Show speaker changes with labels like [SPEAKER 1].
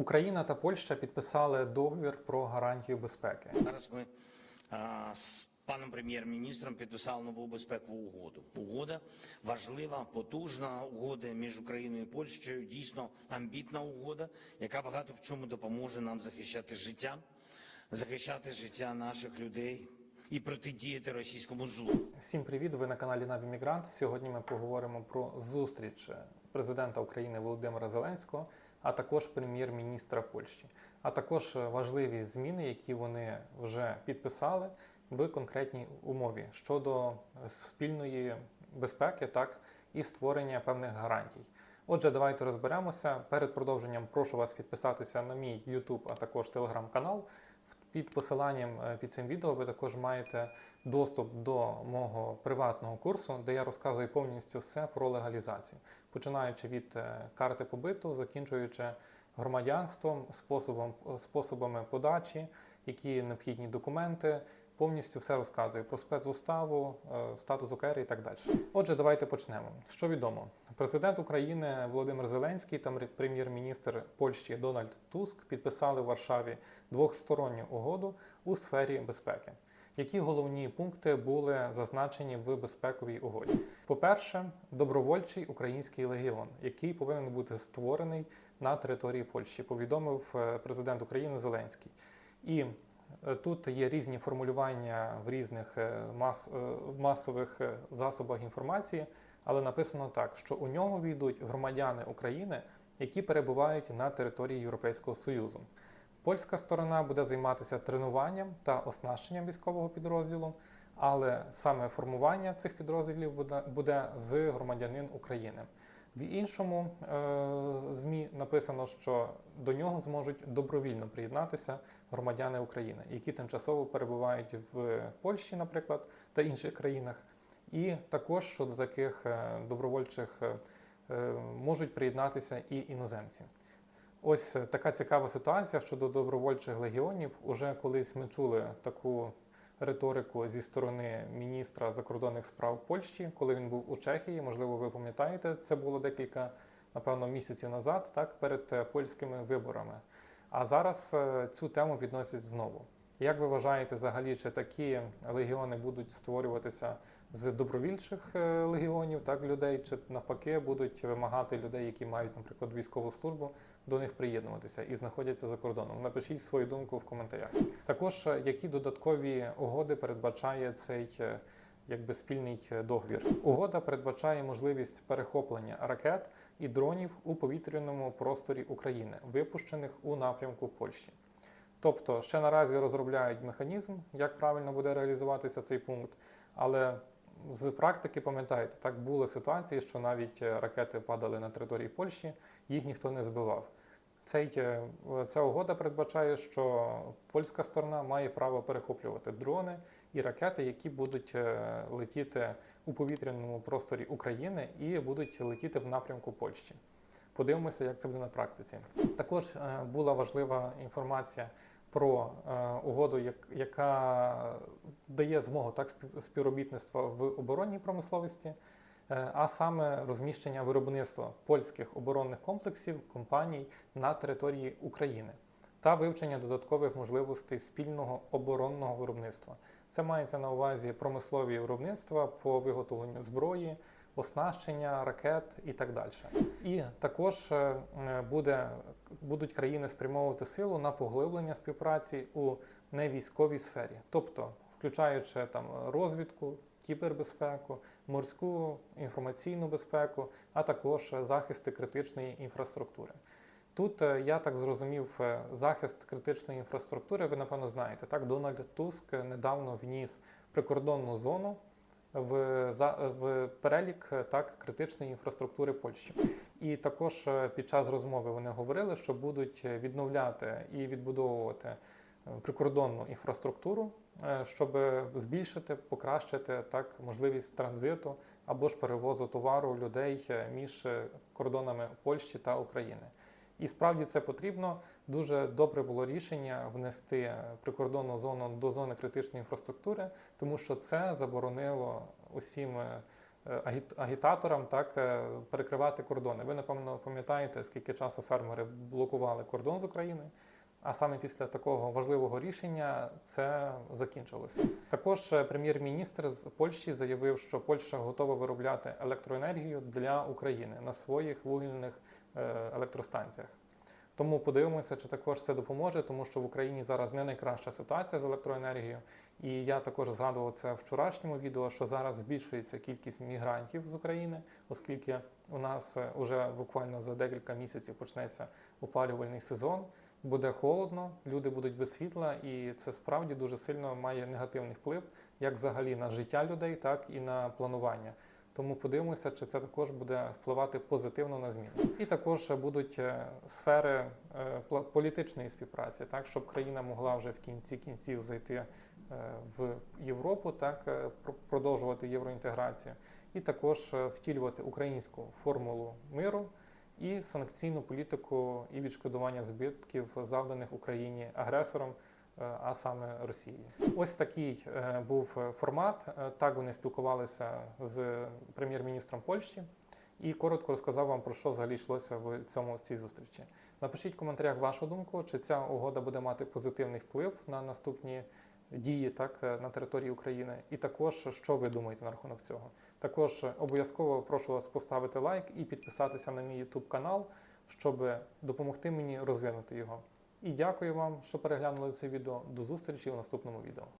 [SPEAKER 1] Україна та Польща підписали договір про гарантію безпеки.
[SPEAKER 2] Зараз ми а, з паном прем'єр-міністром підписали нову безпекову угоду. Угода важлива, потужна угода між Україною і Польщею. Дійсно амбітна угода, яка багато в чому допоможе нам захищати життя, захищати життя наших людей і протидіяти російському злу.
[SPEAKER 1] Всім привіт! Ви на каналі Навімігрант. Сьогодні ми поговоримо про зустріч президента України Володимира Зеленського, а також прем'єр-міністра Польщі, а також важливі зміни, які вони вже підписали в конкретній умові щодо спільної безпеки, так і створення певних гарантій. Отже, давайте розберемося. Перед продовженням прошу вас підписатися на мій YouTube, а також телеграм-канал. Під посиланням е, під цим відео ви також маєте доступ до мого приватного курсу, де я розказую повністю все про легалізацію, починаючи від е, карти побиту, закінчуючи громадянством, способом, способами подачі, які необхідні документи. Повністю все розказую про спецуставу, е, статус ОКР і так далі. Отже, давайте почнемо. Що відомо? Президент України Володимир Зеленський та прем'єр-міністр Польщі Дональд Туск підписали в Варшаві двохсторонню угоду у сфері безпеки. Які головні пункти були зазначені в безпековій угоді? По-перше, добровольчий український легіон, який повинен бути створений на території Польщі, повідомив е, президент України Зеленський. І Тут є різні формулювання в різних е, мас, е, масових е, засобах інформації, але написано так, що у нього війдуть громадяни України, які перебувають на території Європейського Союзу. Польська сторона буде займатися тренуванням та оснащенням військового підрозділу, але саме формування цих підрозділів буде з громадянин України. В іншому е, ЗМІ написано, що до нього зможуть добровільно приєднатися громадяни України, які тимчасово перебувають в Польщі, наприклад, та інших країнах. І також щодо таких е, добровольчих е, можуть приєднатися і іноземці. Ось така цікава ситуація щодо добровольчих легіонів. Уже колись ми чули таку риторику зі сторони міністра закордонних справ Польщі, коли він був у Чехії. Можливо, ви пам'ятаєте, це було декілька, напевно, місяців назад, так перед е, польськими виборами. А зараз е, цю тему підносять знову. Як ви вважаєте, взагалі, чи такі легіони будуть створюватися з добровільчих е, легіонів, так людей, чи навпаки будуть вимагати людей, які мають, наприклад, військову службу, до них приєднуватися і знаходяться за кордоном? Напишіть свою думку в коментарях. Також е, які додаткові угоди передбачає цей е, якби спільний договір? Угода передбачає можливість перехоплення ракет і дронів у повітряному просторі України, випущених у напрямку Польщі. Тобто ще наразі розробляють механізм, як правильно буде реалізуватися цей пункт, але з практики пам'ятаєте, так були ситуації, що навіть е, ракети падали на території Польщі, їх ніхто не збивав. Цей, е, ця угода передбачає, що польська сторона має право перехоплювати дрони і ракети, які будуть е, летіти у повітряному просторі України і будуть летіти в напрямку Польщі. Подивимося, як це буде на практиці. Також була важлива інформація про е, угоду, як- яка дає змогу так спів- співробітництва в оборонній промисловості, е, а саме розміщення виробництва польських оборонних комплексів компаній на території України та вивчення додаткових можливостей спільного оборонного виробництва. Це мається на увазі промислові виробництва по виготовленню зброї, оснащення ракет і так далі. І також е, буде, будуть країни спрямовувати силу на поглиблення співпраці у невійськовій сфері, тобто включаючи там розвідку, кібербезпеку, морську інформаційну безпеку, а також захисти критичної інфраструктури. Тут е, я так зрозумів, е, захист критичної інфраструктури, ви напевно знаєте, так Дональд Туск недавно вніс прикордонну зону в, в перелік е, так критичної інфраструктури Польщі. І також е, під час розмови вони говорили, що будуть е, відновляти і відбудовувати прикордонну інфраструктуру, щоб збільшити, покращити так можливість транзиту або ж перевозу товару людей між кордонами Польщі та України. І справді це потрібно. Дуже добре було рішення внести прикордонну зону до зони критичної інфраструктури, тому що це заборонило усім е, агітаторам так е, перекривати кордони. Ви напевно пам'ятаєте, скільки часу фермери блокували кордон з України. А саме після такого важливого рішення це закінчилося. Також е, прем'єр-міністр з Польщі заявив, що Польща готова виробляти електроенергію для України на своїх вугільних електростанціях. Тому подивимося, чи також це допоможе, тому що в Україні зараз не найкраща ситуація з електроенергією. І я також згадував це в вчорашньому відео, що зараз збільшується кількість мігрантів з України, оскільки у нас вже буквально за декілька місяців почнеться опалювальний сезон. Буде холодно, люди будуть без світла, і це справді дуже сильно має негативний вплив як взагалі на життя людей, так і на планування. Тому подивимося, чи це також буде впливати позитивно на зміни. І також будуть е, сфери е, політичної співпраці, так щоб країна могла вже в кінці кінців зайти е, в Європу, так про- продовжувати євроінтеграцію, і також втілювати українську формулу миру і санкційну політику і відшкодування збитків, завданих Україні агресором, а саме Росією. Ось такий е, був е, формат. Е, Так вони спілкувалися з прем'єр-міністром Польщі. І коротко розказав вам про що взагалі йшлося в цьому цій зустрічі. Напишіть в коментарях вашу думку, чи ця угода буде мати позитивний вплив на наступні дії так е, на території України, і також що ви думаєте на рахунок цього. Також е, обов'язково прошу вас поставити лайк і підписатися на мій YouTube канал, щоб допомогти мені розвинути його. І дякую вам, що переглянули це відео. До зустрічі в наступному відео.